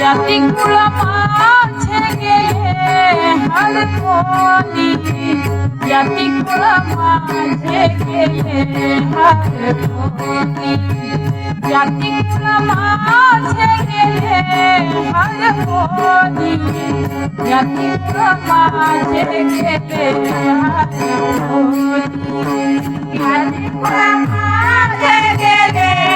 জাতি কুলা মাছে গেলে হাল কোনি জাতি কুলা মাছে গেলে হাল কোনি জাতি কুলা মাছে গেলে হাল কোনি জাতি কুলা মাছে গেলে হাল কোনি জাতি কুলা মাছে গেলে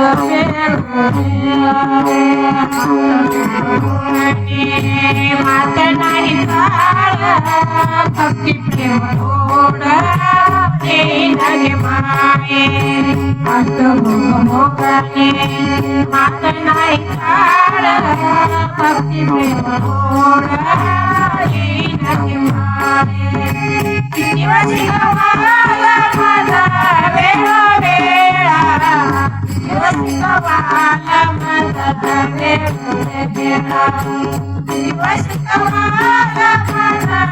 ಮಾತನಾಡಿ ಭಕ್ತಿ ಪ್ರೇಮೋಡ ಮಾಯೆ ಅಷ್ಟ ಮೋಗೇ ಮಾತನಾಡಿ ಭಕ್ತಿ ಪ್ರೇಮೋಡ ಶಿವ ಶಿವ ಮಾಲ ಮಾಲ ಬೇಡ ಬೇಡ You Thank you.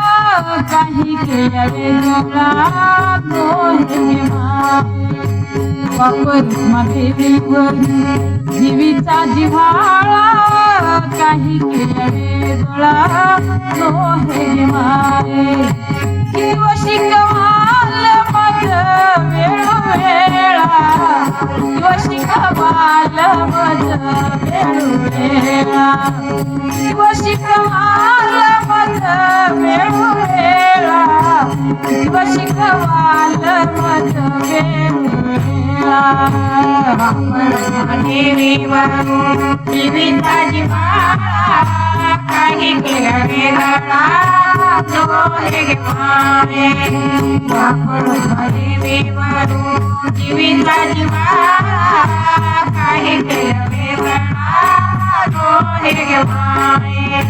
काही केले परमा देवीवर जीवीचा जिव्हाळा काही केले डोळा तो हे मारे आपण ही मी वरू जिवंद्रजी बाहेर दोहेर हरेवी जिवंद्र जीवाही गेलं रेव गेव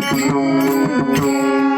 Thank you.